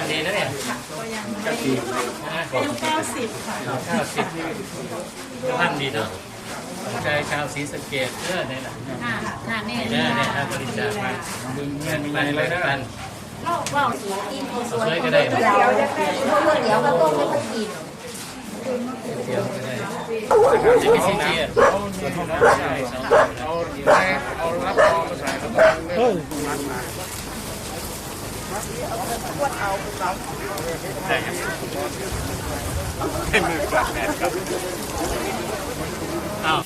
านดีนะเนี่ยก็ดีนะอายุเก้าสิบค่ะเก้าสิบท่านดีเนาะชายชาวศรีสะเกดเด้อเนี่ยนะค่ะค่ะแม่เด้อเนี่ยครับบริจาคมาเงินไปเลยนะกันโลกว่าสวยก็ได้เดี๋ยวจะได้เพราะว่าเดี๋ยวก็ต้องไม่ต้องกินเดียวก็ได้จะมีซีจีอะใช่สองเอาได้เอารับรองมา ใส่แล้วก็อ้าว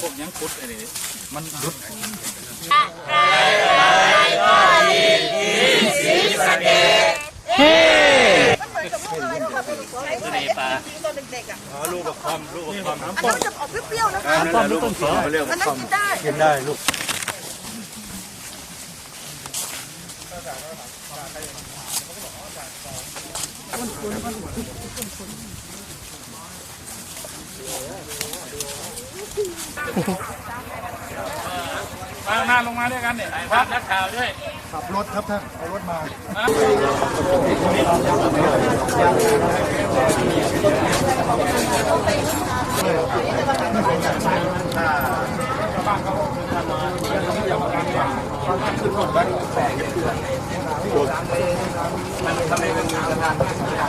พวกยังคุดไอ้นี่มันรุดตัวนี้ปลาลูกกับความลูกกับความน้ำมันจะออกเปรี้ยวๆนะคะป้อมลูกต้นสอเรียกอันนั้นกินได้กินได้ลูก มาลงมาลงมาด้วยกันเนี่ยครับนักข่าวด้วยขับรถครับท่านเอารถมาบ้านเขาเดินมาเยี่ยมเยี่ยมกัน ขาคือคนบ้านแฝงเกิดที่โบราณไปทำไมเป็นงานกระทำ